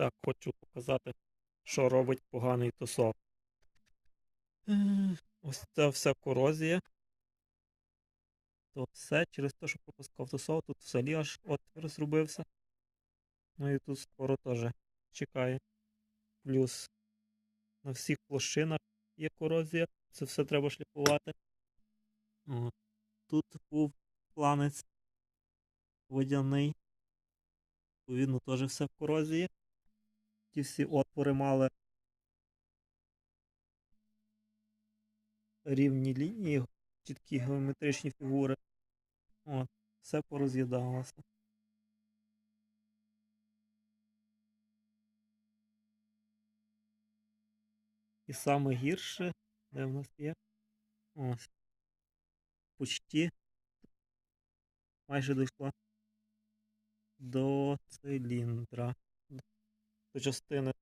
Так, хочу показати, що робить поганий тусов. Е, Ось це вся корозія. То все через те, що пропускав тусов, тут взагалі аж отвір зробився. Ну і тут скоро теж чекає. Плюс на всіх площинах є корозія. Це все треба шліфувати. От. Тут був планець водяний. Відповідно, теж все в корозії. Ті всі отвори мали рівні лінії, чіткі геометричні фігури. От, все пороз'їдалося. І саме гірше, де в нас є? Ось. Почти майже дійшла до циліндра. До частини